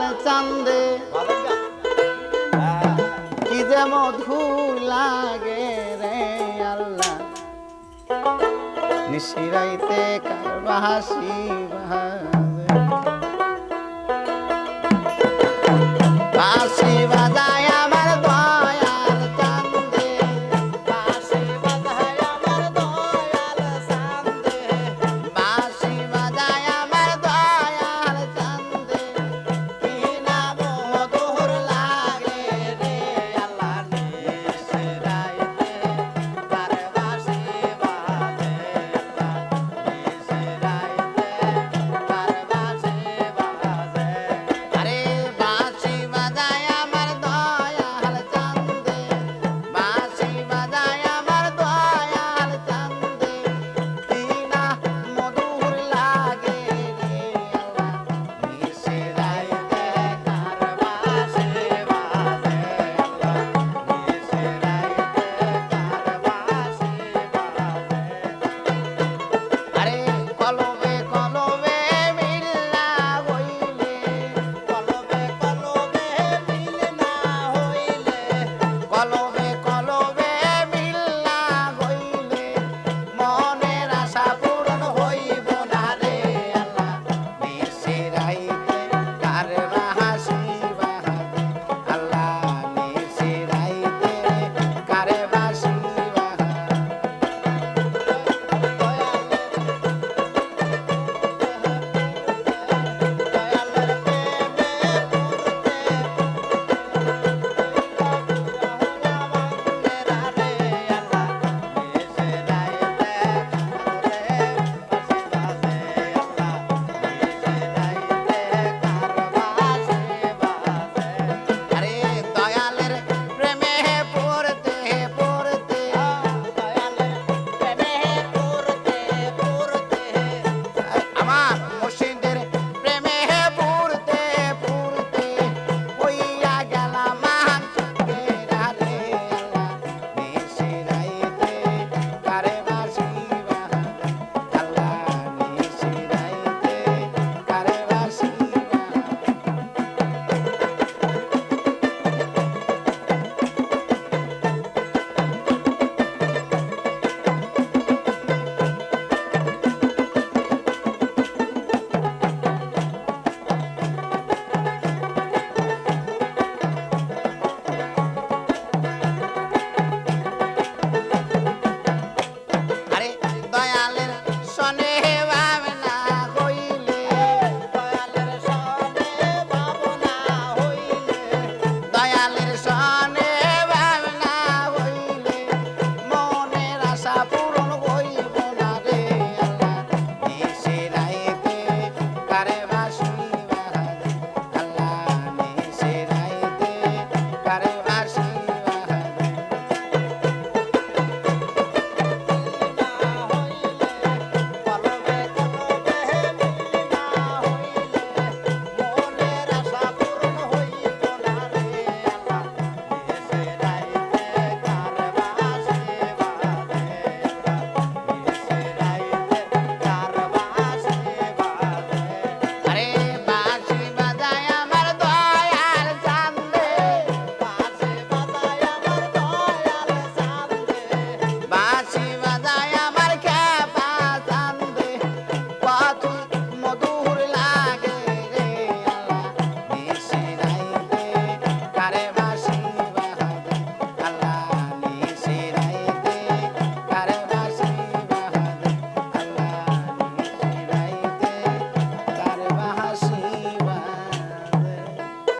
লাল চান্দে। কি যে মধু লাগে রে আল্লাহ। নিশিরাইতে কার হাসি ভাই